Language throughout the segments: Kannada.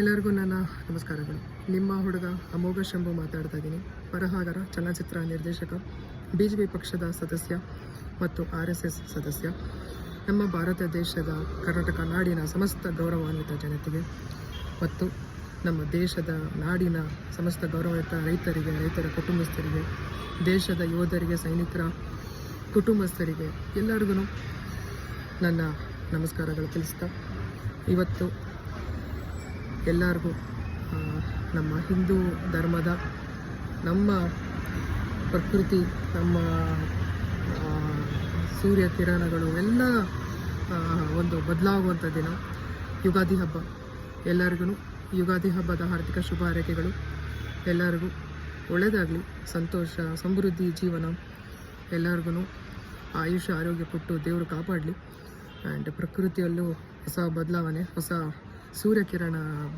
ಎಲ್ಲರಿಗೂ ನನ್ನ ನಮಸ್ಕಾರಗಳು. ನಿಮ್ಮ ಹುಡುಗ ಅಮೋಘ ಶಂಭು ಮಾತಾಡ್ತಾ ಇದ್ದೀನಿ. ಬರಹಗಾರ ಚಲನಚಿತ್ರ ನಿರ್ದೇಶಕ ಬಿ ಜೆ ಪಿ ಪಕ್ಷದ ಸದಸ್ಯ ಮತ್ತು ಆರ್ ಎಸ್ ಎಸ್ ಸದಸ್ಯ. ನಮ್ಮ ಭಾರತ ದೇಶದ ಕರ್ನಾಟಕ ನಾಡಿನ ಸಮಸ್ತ ಗೌರವಾನ್ವಿತ ಜನತೆಗೆ ಮತ್ತು ನಮ್ಮ ದೇಶದ ನಾಡಿನ ಸಮಸ್ತ ಗೌರವಯುತ ರೈತರಿಗೆ, ರೈತರ ಕುಟುಂಬಸ್ಥರಿಗೆ, ದೇಶದ ಯೋಧರಿಗೆ, ಸೈನಿಕರ ಕುಟುಂಬಸ್ಥರಿಗೆ ಎಲ್ಲರಿಗೂ ನನ್ನ ನಮಸ್ಕಾರಗಳು ತಿಳಿಸ್ತಾ ಇವತ್ತು ಎಲ್ಲರಿಗೂ ನಮ್ಮ ಹಿಂದೂ ಧರ್ಮದ, ನಮ್ಮ ಪ್ರಕೃತಿ, ನಮ್ಮ ಸೂರ್ಯ ಕಿರಣಗಳು, ಎಲ್ಲ ಒಂದು ಬದಲಾಗುವಂಥ ದಿನ. ಯುಗಾದಿ ಹಬ್ಬ. ಎಲ್ಲರಿಗೂ ಯುಗಾದಿ ಹಬ್ಬದ ಹಾರ್ದಿಕ ಶುಭ ಹಾರೈಕೆಗಳು ಎಲ್ಲರಿಗೂ ಒಳ್ಳೆಯದಾಗಲಿ. ಸಂತೋಷ, ಸಮೃದ್ಧಿ ಜೀವನ. ಎಲ್ಲರಿಗೂ ಆಯುಷ್ಯ, ಆರೋಗ್ಯ ಕೊಟ್ಟು ದೇವರು ಕಾಪಾಡಲಿ. ಆ್ಯಂಡ್ ಪ್ರಕೃತಿಯಲ್ಲೂ ಹೊಸ ಬದಲಾವಣೆ, ಹೊಸ ಸೂರ್ಯಕಿರಣ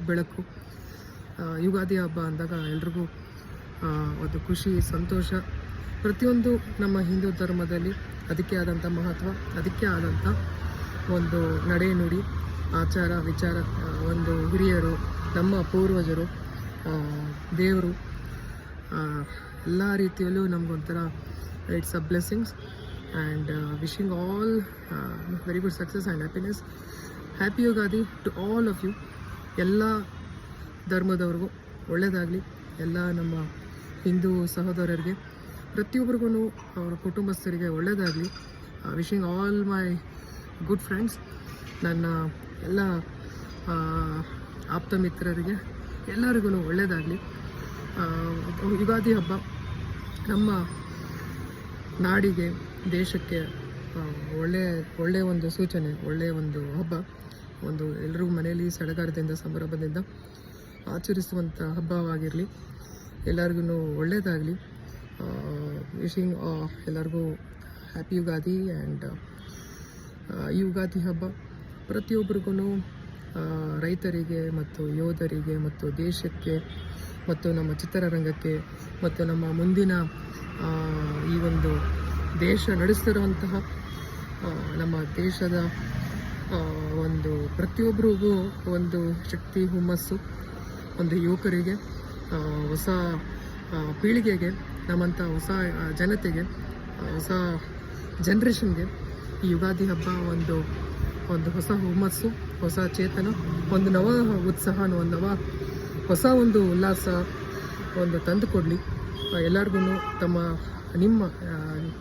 ಬೆಳಕು ಯುಗಾದಿ ಹಬ್ಬ ಅಂದಾಗ ಎಲ್ರಿಗೂ ಒಂದು ಖುಷಿ, ಸಂತೋಷ. ಪ್ರತಿಯೊಂದು ನಮ್ಮ ಹಿಂದೂ ಧರ್ಮದಲ್ಲಿ ಅದಕ್ಕೆ ಆದಂಥ ಮಹತ್ವ, ಅದಕ್ಕೆ ಆದಂಥ ಒಂದು ನಡೆ ನುಡಿ, ಆಚಾರ, ವಿಚಾರ ಒಂದು ಹಿರಿಯರು, ನಮ್ಮ ಪೂರ್ವಜರು ದೇವರು ಎಲ್ಲ ರೀತಿಯಲ್ಲೂ ನಮಗೊಂಥರ it's a blessings and wishing all very good success and happiness happy Ugadi to all of you ಎಲ್ಲ ಧರ್ಮದವ್ರಿಗೂ ಒಳ್ಳೆಯದಾಗಲಿ ಎಲ್ಲ ನಮ್ಮ ಹಿಂದೂ ಸಹೋದರರಿಗೆ, ಪ್ರತಿಯೊಬ್ಬರಿಗೂ ಅವರ ಕುಟುಂಬಸ್ಥರಿಗೆ ಒಳ್ಳೆಯದಾಗಲಿ wishing all my good friends ನನ್ನ ಎಲ್ಲ ಆಪ್ತ ಮಿತ್ರರಿಗೆ ಎಲ್ಲರಿಗೂ ಒಳ್ಳೆಯದಾಗಲಿ ಯುಗಾದಿ ಹಬ್ಬ ನಮ್ಮ ನಾಡಿಗೆ, ದೇಶಕ್ಕೆ ಒಳ್ಳೆಯ ಒಳ್ಳೆಯ ಒಂದು ಸೂಚನೆ ಒಳ್ಳೆಯ ಒಂದು ಹಬ್ಬ, ಒಂದು ಎಲ್ಲರೂ ಮನೆಯಲ್ಲಿ ಸಡಗರದಿಂದ, ಸಂಭ್ರಮದಿಂದ ಆಚರಿಸುವಂಥ ಹಬ್ಬವಾಗಿರಲಿ. ಎಲ್ಲರಿಗೂ ಒಳ್ಳೆಯದಾಗಲಿ ವಿಶಿಂಗ್ ಎಲ್ಲರಿಗೂ ಹ್ಯಾಪಿ ಯುಗಾದಿ ಆ್ಯಂಡ್ ಈ ಯುಗಾದಿ ಹಬ್ಬ ಪ್ರತಿಯೊಬ್ಬರಿಗೂ ರೈತರಿಗೆ ಮತ್ತು ಯೋಧರಿಗೆ ಮತ್ತು ದೇಶಕ್ಕೆ ಮತ್ತು ನಮ್ಮ ಚಿತ್ರರಂಗಕ್ಕೆ ಮತ್ತು ನಮ್ಮ ಮುಂದಿನ ಈ ಒಂದು ದೇಶ ನಡೆಸ್ತಿರುವಂತಹ ನಮ್ಮ ದೇಶದ ಒಂದು ಪ್ರತಿಯೊಬ್ಬರಿಗೂ ಒಂದು ಶಕ್ತಿ, ಹುಮ್ಮಸ್ಸು, ಒಂದು ಯುವಕರಿಗೆ ಹೊಸ ಪೀಳಿಗೆಗೆ ನಮ್ಮಂಥ ಹೊಸ ಜನತೆಗೆ ಹೊಸ ಜನ್ರೇಷನ್ಗೆ ಈ ಯುಗಾದಿ ಹಬ್ಬ ಒಂದು ಒಂದು ಹೊಸ ಹುಮ್ಮಸ್ಸು, ಹೊಸ ಚೇತನ, ಒಂದು ನವ ಉತ್ಸಾಹ ಒಂದು ನವ, ಹೊಸ ಒಂದು ಉಲ್ಲಾಸ, ಒಂದು ತಂದು ಕೊಡಲಿ. ಎಲ್ಲರಿಗೂ ತಮ್ಮ, ನಿಮ್ಮ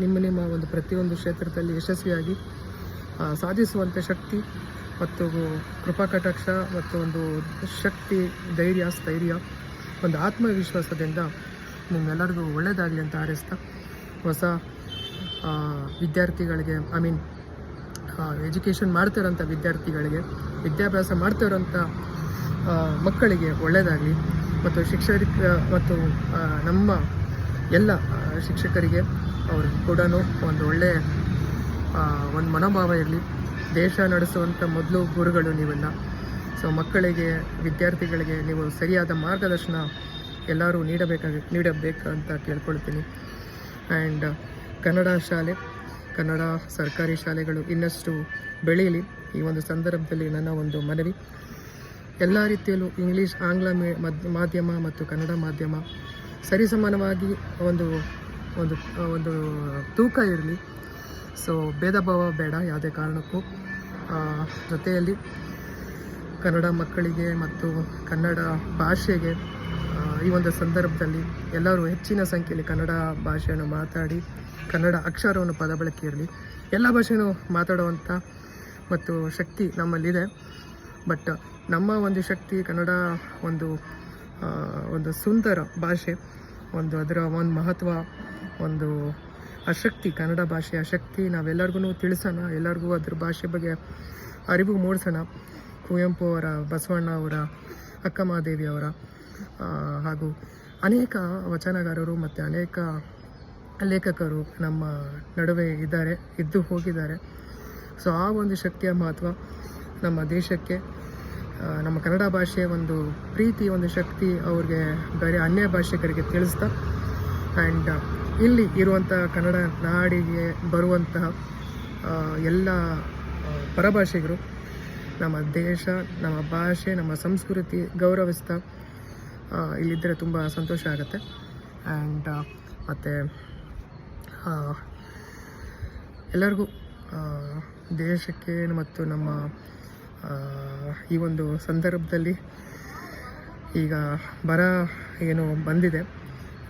ನಿಮ್ಮ ನಿಮ್ಮ ಒಂದು ಪ್ರತಿಯೊಂದು ಕ್ಷೇತ್ರದಲ್ಲಿ ಯಶಸ್ವಿಯಾಗಿ ಸಾಧಿಸುವಂಥ ಶಕ್ತಿ ಮತ್ತು ಕೃಪಾ ಕಟಾಕ್ಷ ಮತ್ತು ಒಂದು ಶಕ್ತಿ, ಧೈರ್ಯ, ಸ್ಥೈರ್ಯ, ಒಂದು ಆತ್ಮವಿಶ್ವಾಸದಿಂದ ನಿಮ್ಮೆಲ್ಲರಿಗೂ ಒಳ್ಳೆಯದಾಗಲಿ ಅಂತ ಹಾರೈಸ್ತಾ, ಹೊಸ ವಿದ್ಯಾರ್ಥಿಗಳಿಗೆ ಐ ಮೀನ್ ಎಜುಕೇಷನ್ ಮಾಡ್ತಿರೋಂಥ ವಿದ್ಯಾರ್ಥಿಗಳಿಗೆ, ವಿದ್ಯಾಭ್ಯಾಸ ಮಾಡ್ತಿರೋಂಥ ಮಕ್ಕಳಿಗೆ ಒಳ್ಳೆಯದಾಗಲಿ ಮತ್ತು ಶಿಕ್ಷಕ ಮತ್ತು ನಮ್ಮ ಎಲ್ಲ ಶಿಕ್ಷಕರಿಗೆ ಅವ್ರಿಗೆ ಕೂಡ ಒಂದು ಒಳ್ಳೆಯ ಒಂದು ಮನೋಭಾವ ಇರಲಿ. ದೇಶ ನಡೆಸುವಂಥ ಮೊದಲು ಗುರುಗಳು ನೀವೆಲ್ಲ ಸೊ ಮಕ್ಕಳಿಗೆ, ವಿದ್ಯಾರ್ಥಿಗಳಿಗೆ ನೀವು ಸರಿಯಾದ ಮಾರ್ಗದರ್ಶನ ಎಲ್ಲರೂ ನೀಡಬೇಕಾಗಿ, ನೀಡಬೇಕಂತ ಕೇಳ್ಕೊಳ್ತೀನಿ. ಆ್ಯಂಡ್ ಕನ್ನಡ ಶಾಲೆ, ಕನ್ನಡ ಸರ್ಕಾರಿ ಶಾಲೆಗಳು ಇನ್ನಷ್ಟು ಬೆಳೆಯಲಿ. ಈ ಒಂದು ಸಂದರ್ಭದಲ್ಲಿ ನನ್ನ ಒಂದು ಮನವಿ. ಎಲ್ಲ ರೀತಿಯಲ್ಲೂ ಇಂಗ್ಲೀಷ್, ಆಂಗ್ಲ ಮಾಧ್ಯಮ ಮತ್ತು ಕನ್ನಡ ಮಾಧ್ಯಮ ಸರಿಸಮಾನವಾಗಿ ಒಂದು ಒಂದು ಒಂದು ತೂಕ ಇರಲಿ. ಸೊ ಭೇದ ಭಾವ ಬೇಡ ಯಾವುದೇ ಕಾರಣಕ್ಕೂ. ಜೊತೆಯಲ್ಲಿ ಕನ್ನಡ ಮಕ್ಕಳಿಗೆ ಮತ್ತು ಕನ್ನಡ ಭಾಷೆಗೆ ಈ ಒಂದು ಸಂದರ್ಭದಲ್ಲಿ ಎಲ್ಲರೂ ಹೆಚ್ಚಿನ ಸಂಖ್ಯೆಯಲ್ಲಿ ಕನ್ನಡ ಭಾಷೆಯನ್ನು ಮಾತಾಡಿ, ಕನ್ನಡ ಅಕ್ಷರವನ್ನು ಪದ ಬಳಕೆ ಇರಲಿ. ಎಲ್ಲ ಭಾಷೆಯೂ ಮಾತಾಡುವಂಥ ಮತ್ತು ಶಕ್ತಿ ನಮ್ಮಲ್ಲಿದೆ. ಬಟ್ ನಮ್ಮ ಒಂದು ಶಕ್ತಿ, ಕನ್ನಡ ಒಂದು ಒಂದು ಸುಂದರ ಭಾಷೆ, ಒಂದು ಅದರ ಒಂದು ಮಹತ್ವ ಒಂದು ಆಸಕ್ತಿ, ಕನ್ನಡ ಭಾಷೆ ಆಸಕ್ತಿ. ನಾವೆಲ್ಲರಿಗೂ ತಿಳಿಸೋಣ, ಎಲ್ಲರಿಗೂ ಅದ್ರ ಭಾಷೆ ಬಗ್ಗೆ ಅರಿವು ಮೂಡಿಸೋಣ. ಕುವೆಂಪು ಅವರ, ಬಸವಣ್ಣ ಅವರ ಅಕ್ಕಮಹಾದೇವಿ ಅವರ ಹಾಗೂ ಅನೇಕ ವಚನಗಾರರು ಮತ್ತು ಅನೇಕ ಲೇಖಕರು ನಮ್ಮ ನಡುವೆ ಇದ್ದಾರೆ, ಇದ್ದು ಹೋಗಿದ್ದಾರೆ. ಸೊ ಆ ಒಂದು ಶಕ್ತಿಯ ಮಹತ್ವ ನಮ್ಮ ದೇಶಕ್ಕೆ ನಮ್ಮ ಕನ್ನಡ ಭಾಷೆಯ ಒಂದು ಪ್ರೀತಿ, ಒಂದು ಶಕ್ತಿ ಅವ್ರಿಗೆ ಬೇರೆ ಅನ್ಯ ಭಾಷಿಕರಿಗೆ ತಿಳಿಸ್ತಾ ಆ್ಯಂಡ್ ಇಲ್ಲಿ ಇರುವಂಥ ಕನ್ನಡ ನಾಡಿಗೆ ಬರುವಂತಹ ಎಲ್ಲ ಪರಭಾಷೆಗರು ನಮ್ಮ ದೇಶ, ನಮ್ಮ ಭಾಷೆ, ನಮ್ಮ ಸಂಸ್ಕೃತಿ ಗೌರವಿಸ್ತಾ ಇಲ್ಲಿದ್ದರೆ ತುಂಬ ಸಂತೋಷ ಆಗುತ್ತೆ. ಆ್ಯಂಡ್ ಮತ್ತು ಎಲ್ಲರಿಗೂ ದೇಶಕ್ಕೆ ಮತ್ತು ನಮ್ಮ ಈ ಒಂದು ಸಂದರ್ಭದಲ್ಲಿ ಈಗ ಬರ ಏನು ಬಂದಿದೆ.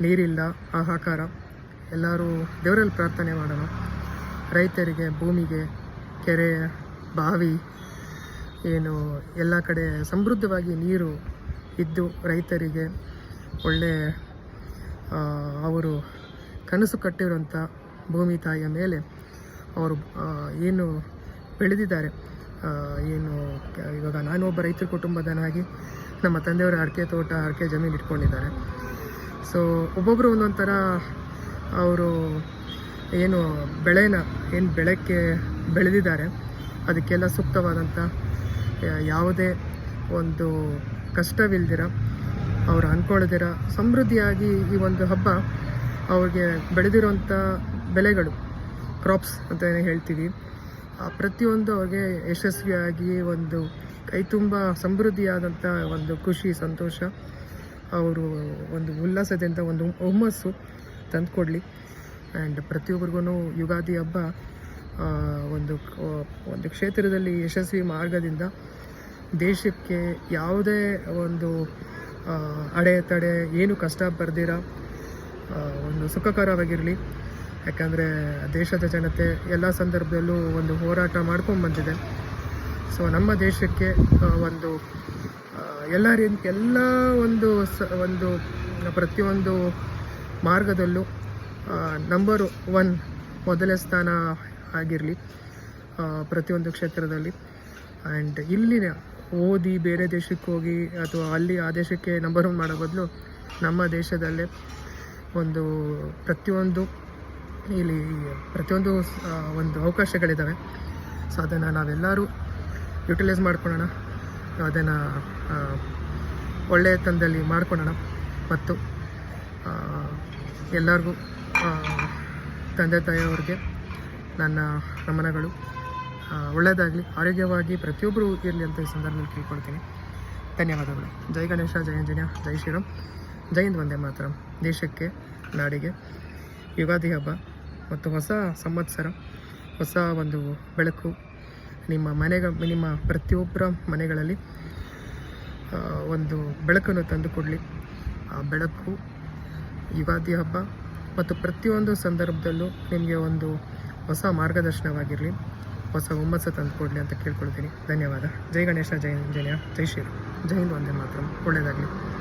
ನೀರಿಲ್ಲ, ಹಾಹಾಕಾರ ಎಲ್ಲರೂ ದೇವರಲ್ಲಿ ಪ್ರಾರ್ಥನೆ ಮಾಡೋಣ. ರೈತರಿಗೆ, ಭೂಮಿಗೆ, ಕೆರೆ, ಬಾವಿ, ಏನು, ಎಲ್ಲ ಕಡೆ ಸಮೃದ್ಧವಾಗಿ ನೀರು ಇದ್ದು ರೈತರಿಗೆ ಒಳ್ಳೆ ಅವರು ಕನಸು ಕಟ್ಟಿರುವಂಥ ಭೂಮಿ ತಾಯಿಯ ಮೇಲೆ ಅವರು ಏನು ಬೆಳೆದಿದ್ದಾರೆ. ಏನು, ಇವಾಗ ನಾನು ಒಬ್ಬ ರೈತರ ಕುಟುಂಬದನಾಗಿ ನಮ್ಮ ತಂದೆಯವರು ಅಡಿಕೆ ತೋಟ, ಅಡಿಕೆ ಜಮೀನು ಇಟ್ಕೊಂಡಿದ್ದಾರೆ. ಸೊ ಒಬ್ಬೊಬ್ಬರು ಒಂದೊಂದು ಅವರು ಏನು ಬೆಳೆನ, ಏನು ಬೆಳಕ್ಕೆ ಬೆಳೆದಿದ್ದಾರೆ, ಅದಕ್ಕೆಲ್ಲ ಸೂಕ್ತವಾದಂಥ ಯಾವುದೇ ಒಂದು ಕಷ್ಟವಿಲ್ದಿರ, ಅವ್ರು ಅಂದ್ಕೊಳ್ಳದಿರ ಸಮೃದ್ಧಿಯಾಗಿ ಈ ಒಂದು ಹಬ್ಬ ಅವ್ರಿಗೆ ಬೆಳೆದಿರುವಂಥ ಬೆಳೆಗಳು ಕ್ರಾಪ್ಸ್ ಅಂತ ಹೇಳ್ತೀವಿ. ಪ್ರತಿಯೊಂದು ಅವ್ರಿಗೆ ಯಶಸ್ವಿಯಾಗಿ ಒಂದು ಕೈ ತುಂಬ ಸಮೃದ್ಧಿಯಾದಂಥ ಒಂದು ಖುಷಿ, ಸಂತೋಷ, ಅವರು ಒಂದು ಉಲ್ಲಾಸದಿಂದ ಒಂದು ಹುಮ್ಮಸ್ಸು ತಂದುಕೊಡ್ಲಿ. ಆ್ಯಂಡ್ ಪ್ರತಿಯೊಬ್ಬರಿಗೂ ಯುಗಾದಿ ಹಬ್ಬ ಒಂದು ಒಂದು ಕ್ಷೇತ್ರದಲ್ಲಿ ಯಶಸ್ವಿ ಮಾರ್ಗದಿಂದ ದೇಶಕ್ಕೆ ಯಾವುದೇ ಒಂದು ಅಡೆ ಅಡೆತಡೆ ಏನು ಕಷ್ಟ ಬರ್ದಿರ ಒಂದು ಸುಖಕರವಾಗಿರಲಿ. ಯಾಕಂದರೆ ದೇಶದ ಜನತೆ ಎಲ್ಲ ಸಂದರ್ಭದಲ್ಲೂ ಒಂದು ಹೋರಾಟ ಮಾಡ್ಕೊಂಡು ಬಂದಿದೆ. ಸೊ ನಮ್ಮ ದೇಶಕ್ಕೆ ಒಂದು ಎಲ್ಲ ರೀ ಎಲ್ಲ ಒಂದು ಸ, ಒಂದು, ಪ್ರತಿಯೊಂದು ಮಾರ್ಗದಲ್ಲೂ ನಂಬರ್ ಒನ್ ಮೊದಲನೇ ಸ್ಥಾನ ಆಗಿರಲಿ ಪ್ರತಿಯೊಂದು ಕ್ಷೇತ್ರದಲ್ಲಿ. ಆ್ಯಂಡ್ ಇಲ್ಲಿನ ಓದಿ ಬೇರೆ ದೇಶಕ್ಕೆ ಹೋಗಿ ಅಥವಾ ಅಲ್ಲಿ ಆ ದೇಶಕ್ಕೆ ನಂಬರ್ ಒನ್ ಮಾಡೋ ಬದಲು ನಮ್ಮ ದೇಶದಲ್ಲೇ ಒಂದು ಪ್ರತಿಯೊಂದು ಇಲ್ಲಿ ಪ್ರತಿಯೊಂದು ಒಂದು ಅವಕಾಶಗಳಿದ್ದಾವೆ ಸೊ ಅದನ್ನು ನಾವೆಲ್ಲರೂ ಯುಟಿಲೈಸ್ ಮಾಡ್ಕೊಳ್ಳೋಣ. ಅದನ್ನು ಒಳ್ಳೆಯ ತಂದಲ್ಲಿ ಮಾಡ್ಕೊಳ್ಳೋಣ. ಮತ್ತು ಎಲ್ಲರಿಗೂ ತಂದೆ ತಾಯಿಯವ್ರಿಗೆ, ನನ್ನ ನಮನಗಳು. ಒಳ್ಳೆಯದಾಗಲಿ ಆರೋಗ್ಯವಾಗಿ ಪ್ರತಿಯೊಬ್ಬರು ಇರಲಿ ಅಂತ ಈ ಸಂದರ್ಭದಲ್ಲಿ ಕೇಳ್ಕೊಳ್ತೀನಿ. ಧನ್ಯವಾದಗಳು. ಜೈ ಗಣೇಶ ಜಯ ಆಂಜನೇಯ, ಜೈ ಶ್ರೀರಾಮ್. ಜೈ ಹಿಂದ್ ವಂದೇ ಮಾತ್ರ. ದೇಶಕ್ಕೆ, ನಾಡಿಗೆ, ಯುಗಾದಿ ಹಬ್ಬ ಮತ್ತು ಹೊಸ ಸಂವತ್ಸರ, ಹೊಸ ಒಂದು ಬೆಳಕು ನಿಮ್ಮ ಮನೆಗ, ನಿಮ್ಮ ಪ್ರತಿಯೊಬ್ಬರ ಮನೆಗಳಲ್ಲಿ ಒಂದು ಬೆಳಕನ್ನು ತಂದುಕೊಡಲಿ. ಆ ಬೆಳಕು ಯುಗಾದಿ ಹಬ್ಬ ಮತ್ತು ಪ್ರತಿಯೊಂದು ಸಂದರ್ಭದಲ್ಲೂ ನಿಮಗೆ ಒಂದು ಹೊಸ ಮಾರ್ಗದರ್ಶನವಾಗಿರಲಿ. ಹೊಸ ಹುಮ್ಮಸ್ಸು ತಂದುಕೊಡ್ಲಿ ಅಂತ ಕೇಳ್ಕೊಳ್ತೀನಿ. ಧನ್ಯವಾದ. ಜೈ ಗಣೇಶ, ಜೈ ಜಯ ಜೈ ಶ್ರೀರಾಮ್. ಜೈ ಹಿಂದ್, ವಂದೇ ಮಾತ್ರ. ಒಳ್ಳೆಯದಾಗಲಿ.